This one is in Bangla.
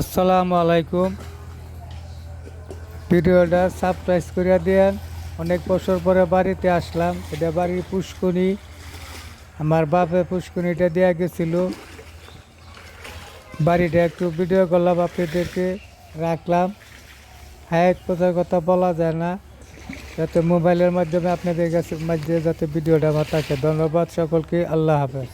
আসসালামু আলাইকুম। ভিডিওটা সাবস্ক্রাইব করে দেন। অনেক বছর পরে বাড়িতে আসলাম। এটা বাড়ির পুষ্কনি আমার বাপে পুষ্কনিটা দেওয়া গেছিল। বাড়িটা একটু ভিডিও করলাম, আপনাদেরকে রাখলাম। হ্যাঁ কোথায় কথা বলা যায় না। যাতে মোবাইলের মাধ্যমে আপনাদের কাছে মাধ্যমে যাতে ভিডিওটা আমার থাকে। ধন্যবাদ সকলকে। আল্লাহ হাফেজ।